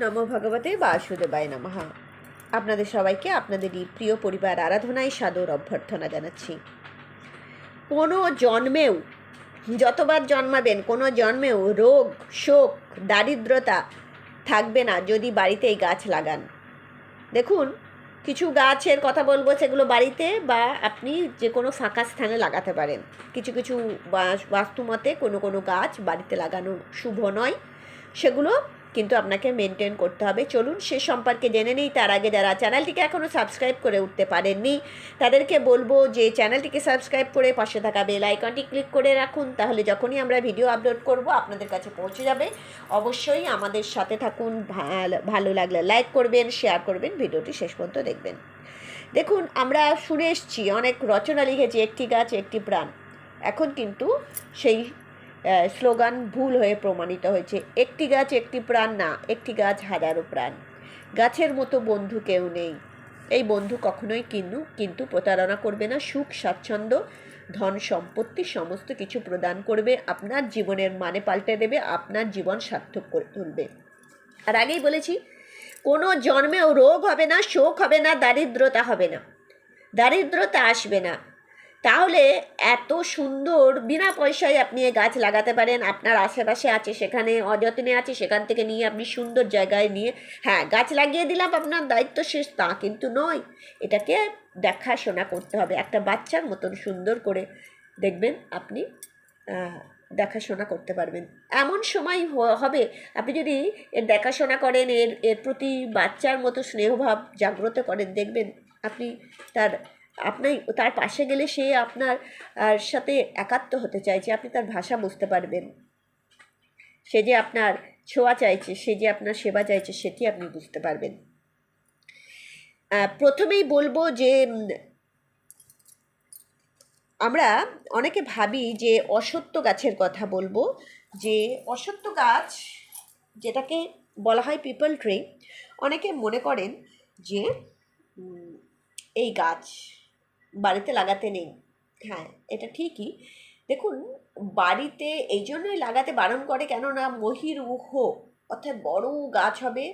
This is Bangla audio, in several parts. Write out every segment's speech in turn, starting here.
নম ভগবতে বাসুদেবায় নমঃ। আপনাদের সবাইকে আপনাদেরই প্রিয় পরিবার আরাধনায় সাদর অভ্যর্থনা জানাচ্ছি। কোনো জন্মেও, যতবার জন্মাবেন, কোনো জন্মেও রোগ, শোক, দারিদ্রতা থাকবে না যদি বাড়িতে এই গাছ লাগান। দেখুন, কিছু গাছের কথা বলব সেগুলো বাড়িতে বা আপনি যে কোনো ফাঁকা স্থানে লাগাতে পারেন। কিছু কিছু বাস- বাস্তুমতে কোনো কোনো গাছ বাড়িতে লাগানো শুভ নয়। সেগুলো কিন্তু আপনাকে মেনটেন করতে হবে। চলুন সে সম্পর্কে জেনে নিই, তার আগে যারা চ্যানেলটিকে এখনও সাবস্ক্রাইব করে উঠতে পারেননি, তাদেরকে বলব যে চ্যানেলটিকে সাবস্ক্রাইব করে পাশে থাকা বেল আইকনটি ক্লিক করে রাখুন, তাহলে যখনই আমরা ভিডিও আপলোড করব, আপনাদের কাছে পৌঁছে যাবে। অবশ্যই আমাদের সাথে থাকুন, ভাল- লাগলে লাইক করবেন শেয়ার করবেন, ভিডিওটি শেষ পর্যন্ত দেখবেন। দেখুন, আমরা শুনে এসছি, অনেক রচনা লিখেছি, একটি গাছ, একটি প্রাণ। এখন কিন্তু সেই স্লোগান ভুল হয়ে প্রমাণিত হয়েছে। একটি গাছ একটি প্রাণ না, একটি গাছ হাজারো প্রাণ। গাছের মতো বন্ধু কেউ নেই। এই বন্ধু কখনোই কিন্তু কিন্তু প্রতারণা করবে না। সুখ, স্বাচ্ছন্দ্য, ধন, সম্পত্তি সমস্ত কিছু প্রদান করবে। আপনার জীবনের মানে পাল্টে দেবে, আপনার জীবন সার্থক করে তুলবে। আর আগেই বলেছি, কোনো জন্মেও রোগ হবে না, শোক হবে না, দারিদ্রতা হবে না। দারিদ্রতা আসবে না। তাহলে এত সুন্দর বিনা পয়সায় আপনি এই গাছ লাগাতে পারেন, আপনার আশেপাশে আছে, সেখানে অযত্নে আছে, সেখান থেকে নিয়ে আপনি সুন্দর জায়গায় নিয়ে হ্যাঁ গাছ লাগিয়ে দিলাম আপনার দায়িত্ব শেষ, তা কিন্তু নয়। এটাকে দেখাশোনা করতে হবে, একটা বাচ্চার মতন সুন্দর করে দেখবেন আপনি দেখাশোনা করতে পারবেন। এমন সময় হবে, আপনি যদি এর দেখাশোনা করেন, এর এর প্রতি বাচ্চার মতো স্নেহভাব জাগ্রত করেন, দেখবেন আপনি তার আপনি তার পাশে গেলে সে আপনার সাথে একাত্ম হতে চাইছে আপনি তার ভাষা বুঝতে পারবেন। সে যে আপনার ছোঁয়া চাইছে, সে যে আপনার সেবা চাইছে, সেটি আপনি বুঝতে পারবেন। প্রথমেই বলব যে আমরা অনেকে ভাবি যে অসত্য গাছের কথা বলব, যে অসত্য গাছ যেটাকে বলা হয় পিপল ট্রি, অনেকে মনে করেন যে এই গাছ বাড়িতে লাগাতে নেই। হ্যাঁ এটা ঠিকই। দেখুন, বাড়িতে এই জন্যই লাগাতে বারণ করে কেননা মহিরুহ অর্থাৎ বড় গাছ হবে,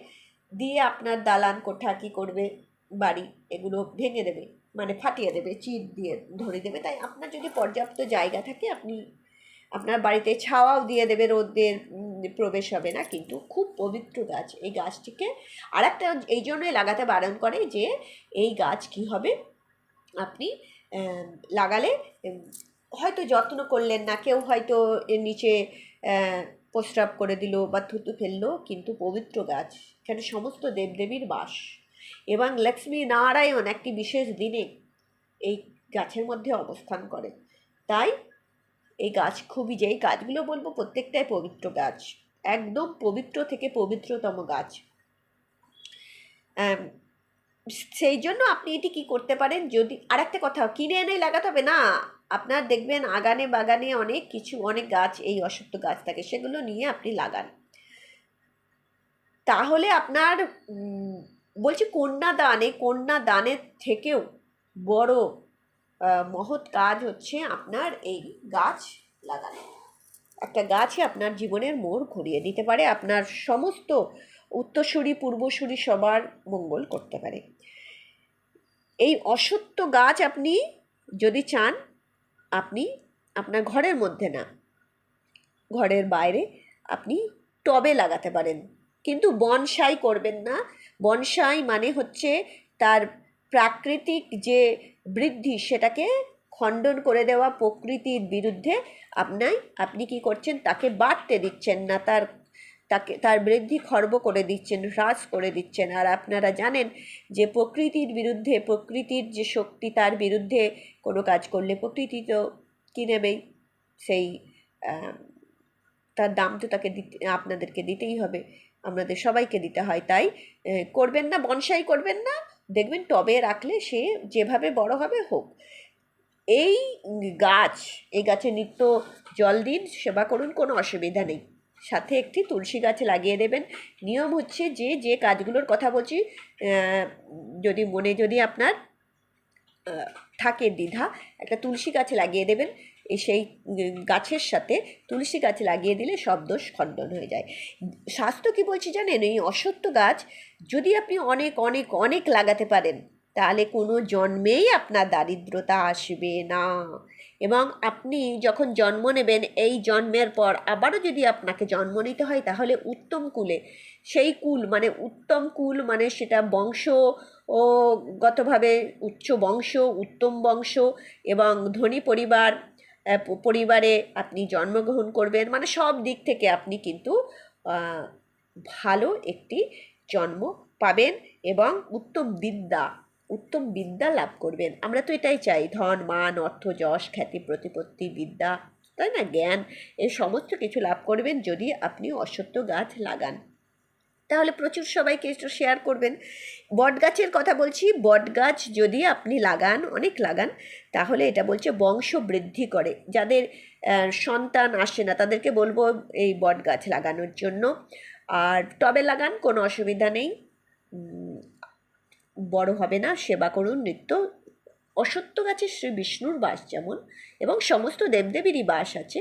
দিয়ে আপনার দালান কোঠা কী করবে, বাড়ি এগুলো ভেঙে দেবে মানে ফাটিয়ে দেবে চিট দিয়ে ধরে দেবে। তাই আপনার যদি পর্যাপ্ত জায়গা থাকে, আপনি আপনার বাড়িতে ছাওয়াও দিয়ে দেবে রোদের প্রবেশ হবে না, কিন্তু খুব পবিত্র গাছ। এই গাছটিকে আর একটা এই জন্যই লাগাতে বারণ করে যে, এই গাছ কি হবে? আপনি লাগালে হয়তো যত্ন করলেন না, কেউ হয়তো এর নিচে প্রস্রাব করে দিল বা থুতু ফেলল, কিন্তু পবিত্র গাছ, এখানে সমস্ত দেবদেবীর বাস। এবং লক্ষ্মী নারায়ণ একটি বিশেষ দিনে এই গাছের মধ্যে অবস্থান করে তাই, এই গাছ খুবই যেই গাছগুলো বলব প্রত্যেকটাই পবিত্র গাছ, একদম পবিত্র থেকে পবিত্রতম গাছ। সেই জন্য আপনি এটি কি করতে পারেন? যদি আর একটা কথা, কিনে এনে লাগাতে হবে না। আপনার দেখবেন আগানে বাগানে অনেক কিছু, অনেক গাছ, এই অসত্য গাছ থাকে সেগুলো নিয়ে আপনি লাগান। তাহলে আপনার বলছি কন্যা দানে কন্যা দানের থেকেও বড় মহৎ কাজ হচ্ছে আপনার এই গাছ লাগানো। একটা গাছই আপনার জীবনের মোড় ঘুরিয়ে দিতে পারে। আপনার সমস্ত উত্তরসূরি, পূর্বসূরি সবার মঙ্গল করতে পারে। এই অসত্য গাছ আপনি যদি চান, আপনি আপনার ঘরের মধ্যে না, ঘরের বাইরে আপনি টবে লাগাতে পারেন। কিন্তু বনসাই করবেন না। বনসাই মানে হচ্ছে তার প্রাকৃতিক যে বৃদ্ধি, সেটাকে খণ্ডন করে দেওয়া প্রকৃতির বিরুদ্ধে আপনাই, আপনি কি করছেন, তাকে বাড়তে দিচ্ছেন না। তার তাকে, তার বৃদ্ধি খর্ব করে দিচ্ছেন, হ্রাস করে দিচ্ছেন। আর আপনারা জানেন যে প্রকৃতির বিরুদ্ধে, প্রকৃতির যে শক্তি, তার বিরুদ্ধে কোনো কাজ করলে প্রকৃতি তো কী নেবেই সেই তার দাম তো তাকে দিতে, আপনাদেরকে দিতেই হবে। আপনাদের সবাইকে দিতে হয়, তাই করবেন না, বনসাই করবেন না। দেখবেন টবে রাখলে সে যেভাবে বড় হবে, হোক। এই গাছ, এই গাছে নিত্য জল দিন, সেবা করুন, কোনো অসুবিধা নেই। সাথে একটি তুলসী গাছ লাগিয়ে দেবেন। নিয়ম হচ্ছে যে যে কাজগুলোর কথা বলছি যদি মনে যদি আপনার থাকে দ্বিধা, একটা তুলসী গাছ লাগিয়ে দেবেন। সেই গাছের সাথে তুলসী গাছ লাগিয়ে দিলে সব দোষ খণ্ডন হয়ে যায়। স্বাস্থ্য কি বলছি জানেন? এই অসত্য গাছ যদি আপনি অনেক অনেক অনেক লাগাতে পারেন তাহলে কোনো জন্মেই আপনার দারিদ্রতা আসবে না। এবং আপনি যখন জন্ম নেবেন, এই জন্মের পর আবারও যদি আপনাকে জন্ম নিতে হয়, তাহলে উত্তম কুলে, সেই কুল মানে উত্তম কুল মানে সেটা বংশ ও গতভাবে উচ্চ বংশ, উত্তম বংশ এবং ধনী পরিবার পরিবারে আপনি জন্মগ্রহণ করবেন। মানে সব দিক থেকে আপনি কিন্তু ভালো একটি জন্ম পাবেন এবং উত্তম বিদ্যা উত্তম বিদ্যা লাভ করবেন। আমরা তো এটাই চাই, ধন, মান, অর্থ, যশ, খ্যাতি, প্রতিপত্তি, বিদ্যা, তাই না? জ্ঞান এই সমস্ত কিছু লাভ করবেন যদি আপনি অসত্য গাছ লাগান। তাহলে প্রচুর সবাইকে একটু শেয়ার করবেন। বট গাছের কথা বলছি বট গাছ যদি আপনি লাগান, অনেক লাগান, তাহলে এটা বলছে বংশ বৃদ্ধি করে। যাদের সন্তান আসে না, তাদেরকে বলব এই বট গাছ লাগানোর জন্য। আর টবে লাগান, কোনো অসুবিধা নেই। বড় হবে না, সেবা করুন, নিত্য অসত্য গাছে শ্রী বিষ্ণুর বাস যেমন, এবং সমস্ত দেবদেবীরই বাস আছে।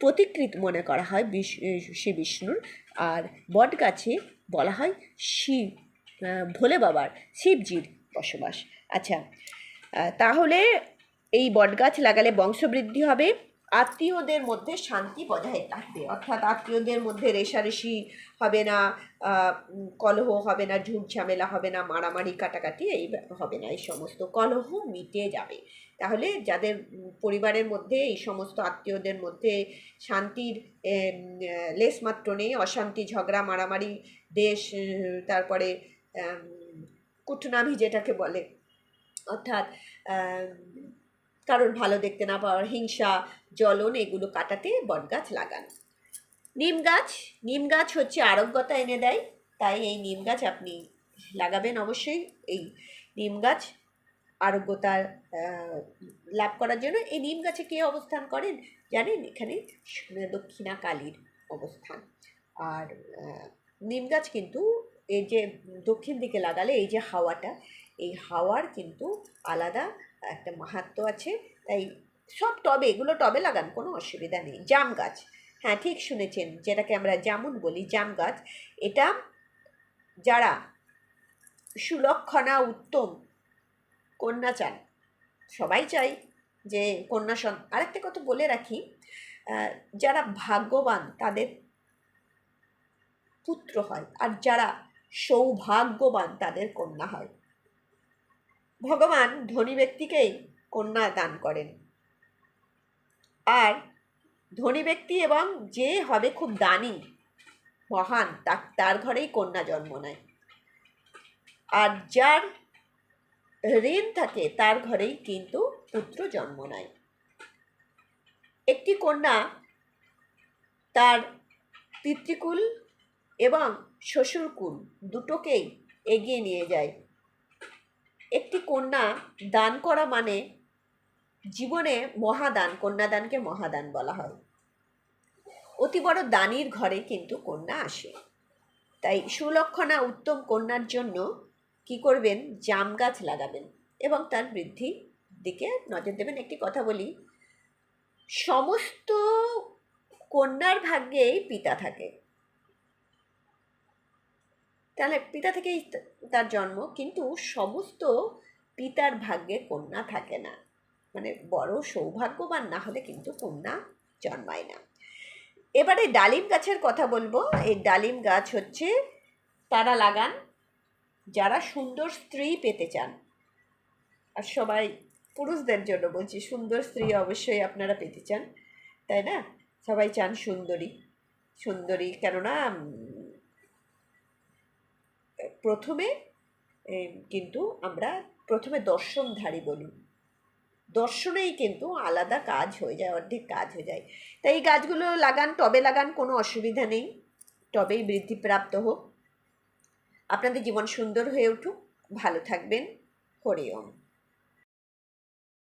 প্রতিকৃত মনে করা হয় শ্রী বিষ্ণুর। আর বট গাছে বলা হয় শিব ভোলে বাবার, শিবজির বসবাস। আচ্ছা তাহলে এই বটগাছ লাগালে বংশবৃদ্ধি হবে। আত্মীয়দের মধ্যে শান্তি বজায় থাকবে। অর্থাৎ আত্মীয়দের মধ্যে রেষারেষি হবে না কলহ হবে না ঝুট ঝামেলা হবে না মারামারি কাটাকাটি এই হবে না এই সমস্ত কলহ মিটে যাবে। তাহলে যাদের পরিবারের মধ্যে এই সমস্ত আত্মীয়দের মধ্যে শান্তির লেশমাত্র নেই অশান্তি ঝগড়া মারামারি দেশ তারপরে আম, কুটনামি যেটাকে বলে অর্থাৎ কারোর ভালো দেখতে না পাওয়ার হিংসা, জ্বলন এগুলো কাটাতে বটগাছ লাগান। নিম গাছ নিম গাছ হচ্ছে আরোগ্যতা এনে দেয়, তাই এই নিম গাছ আপনি লাগাবেন অবশ্যই। এই নিম গাছ আরোগ্যতা লাভ করার জন্য। এই নিম গাছে কে অবস্থান করেন? জানেন? এখানে দক্ষিণা কালীর অবস্থান। আর নিম গাছ কিন্তু এই যে দক্ষিণ দিকে লাগালে এই যে হাওয়াটা, এই হাওয়ার কিন্তু আলাদা একটা মাহাত্ম আছে, তাই সব টবে, এগুলো টবে লাগান, কোনো অসুবিধা নেই। জাম গাছ হ্যাঁ ঠিক শুনেছেন, যেটাকে আমরা জামুন বলি, জাম গাছ, এটা যারা সুলক্ষণা উত্তম কন্যা চান, সবাই চাই যে কন্যা সন, আরেকটা কথা বলে রাখি যারা ভাগ্যবান তাদের পুত্র হয়, আর যারা সৌভাগ্যবান তাদের কন্যা হয়। ভগবান ধনী ব্যক্তিকেই কন্যা দান করেন। আর ধনী ব্যক্তি এবং যে হবে খুব দানি, মহান, তার ঘরেই কন্যা জন্ম নেয়। আর যার ঋণ থাকে, তার ঘরেই কিন্তু পুত্র জন্ম নেয়। একটি কন্যা তার পিতৃকুল এবং শ্বশুরকুল দুটোকেই এগিয়ে নিয়ে যায়। একটি কন্যা দান করা মানে জীবনে মহাদান, কন্যাদানকে মহাদান বলা হয়। অতি বড় দানির ঘরে কিন্তু কন্যা আসে। তাই সুলক্ষণা উত্তম কন্যার জন্য কি করবেন? জাম গাছ লাগাবেন এবং তার বৃদ্ধি দিকে নজর দেবেন। একটি কথা বলি, সমস্ত কন্যার ভাগ্যেই পিতা থাকে। তাহলে পিতা থেকেই তার জন্ম, কিন্তু সমস্ত পিতার ভাগ্যে কন্যা থাকে না। মানে বড় সৌভাগ্যবান না হলে কিন্তু কন্যা জন্মায় না। এবারে ডালিম গাছের কথা বলব। এই ডালিম গাছ হচ্ছে তারা লাগান, যারা সুন্দর স্ত্রী পেতে চান। আর সবাই পুরুষদের জন্য বলছি, সুন্দর স্ত্রী অবশ্যই আপনারা পেতে চান, তাই না? সবাই চান সুন্দরী সুন্দরী কেননা প্রথমে কিন্তু আমরা প্রথমে দর্শনধারী বলি। দর্শনেই কিন্তু আলাদা কাজ হয়ে যায়, অর্ধেক কাজ হয়ে যায়। তাই এই গাছগুলো লাগান, টবে লাগান কোনো অসুবিধা নেই। টবেই বৃদ্ধিপ্রাপ্ত হোক। আপনাদের জীবন সুন্দর হয়ে উঠুক। ভালো থাকবেন। হরি ওম।